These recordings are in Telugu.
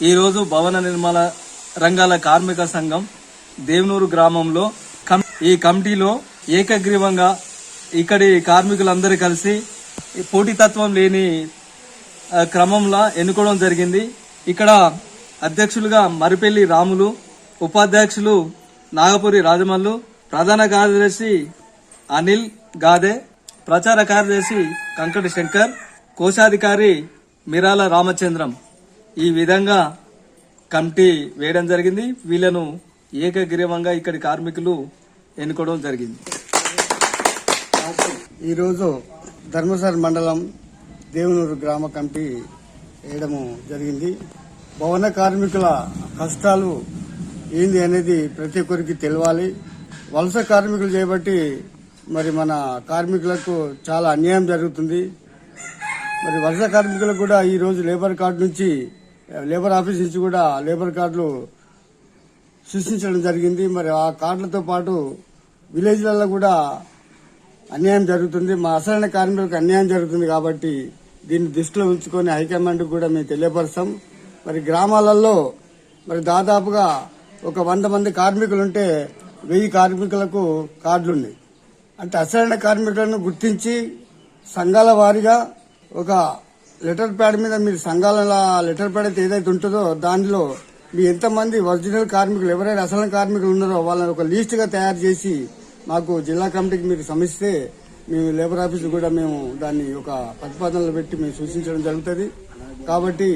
ఈరోజు భవన నిర్మాణ రంగాల కార్మిక సంఘం దేవనూరు గ్రామంలో ఈ కమిటీలో ఏకగ్రీవంగా ఇక్కడి కార్మికులందరూ కలిసి పోటీతత్వం లేని క్రమంలో ఎన్నుకోవడం జరిగింది. ఇక్కడ అధ్యక్షులుగా మరిపెల్లి రాములు ఉపాధ్యక్షులు నాగపురి రాజమల్లు ప్రధాన కార్యదర్శి అనిల్ గాదే ప్రచార కార్యదర్శి కంకటి శంకర్ కోశాధికారి మిరాల రామచంద్రం. ఈ విధంగా కమిటీ వేయడం జరిగింది. వీళ్ళను ఏకగ్రీవంగా ఇక్కడి కార్మికులు ఎన్నుకోవడం జరిగింది. ఈరోజు ధర్మసర మండలం దేవునూరు గ్రామ కమిటీ వేయడము జరిగింది. భవన కార్మికుల కష్టాలు ఏంది అనేది ప్రతి ఒక్కరికి తెలియాలి వలస కార్మికులు చేయబట్టి మరి మన కార్మికులకు చాలా అన్యాయం జరుగుతుంది. మరి వలస కార్మికులకు కూడా ఈ రోజు లేబర్ కార్డు నుంచి లేబర్ ఆఫీస్ నుంచి కూడా లేబర్ కార్డులు సృష్టించడం జరిగింది. మరి ఆ కార్డులతో పాటు విలేజ్లలో కూడా అన్యాయం జరుగుతుంది. మా అసలైన కార్మికులకు అన్యాయం జరుగుతుంది కాబట్టి దీన్ని దృష్టిలో ఉంచుకొని హైకమాండ్ కూడా మేము తెలియపరుస్తాం. మరి గ్రామాలలో మరి దాదాపుగా ఒక వంద మంది కార్మికులు ఉంటే వెయ్యి కార్మికులకు కార్డులు ఉన్నాయి అంటే అసలైన కార్మికులను గుర్తించి సంఘాల వారీగా ఒక లెటర్ ప్యాడ్ మీద మీరు సంఘాల లెటర్ ప్యాడ్ అయితే ఏదైతే ఉంటుందో దానిలో మీ ఎంతమంది ఒరిజినల్ కార్మికులు ఎవరైనా అసలు కార్మికులు ఉన్నారో వాళ్ళని ఒక లిస్ట్గా తయారు చేసి మాకు జిల్లా కమిటీకి మీరు సమిస్తే మేము లేబర్ ఆఫీస్ కూడా మేము దాన్ని ఒక ప్రతిపాదనలు పెట్టి మేము సూచించడం జరుగుతుంది. కాబట్టి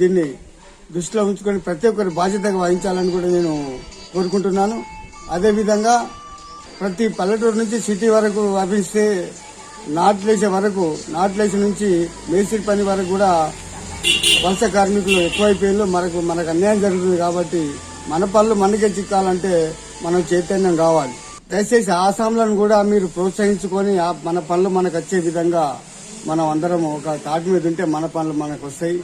దీన్ని దృష్టిలో ఉంచుకొని ప్రతి ఒక్కరి బాధ్యతగా వహించాలని కూడా నేను కోరుకుంటున్నాను. అదేవిధంగా ప్రతి పల్లెటూరు నుంచి సిటీ వరకు వ్యాపిస్తే నాట్లేసే వరకు నాట్లేసి నుంచి మేస్త్రి పని వరకు కూడా వలస కార్మికులు ఎక్కువైపోయిన మనకు మనకు అన్యాయం జరుగుతుంది కాబట్టి మన పనులు మనకే చిక్కాలంటే మనం చైతన్యం కావాలి. దయచేసి ఆసాంలను కూడా మీరు ప్రోత్సహించుకొని ఆ మన పనులు మనకు వచ్చే విధంగా మనం అందరం ఒక తాటి మీద ఉంటే మన పనులు మనకు వస్తాయి.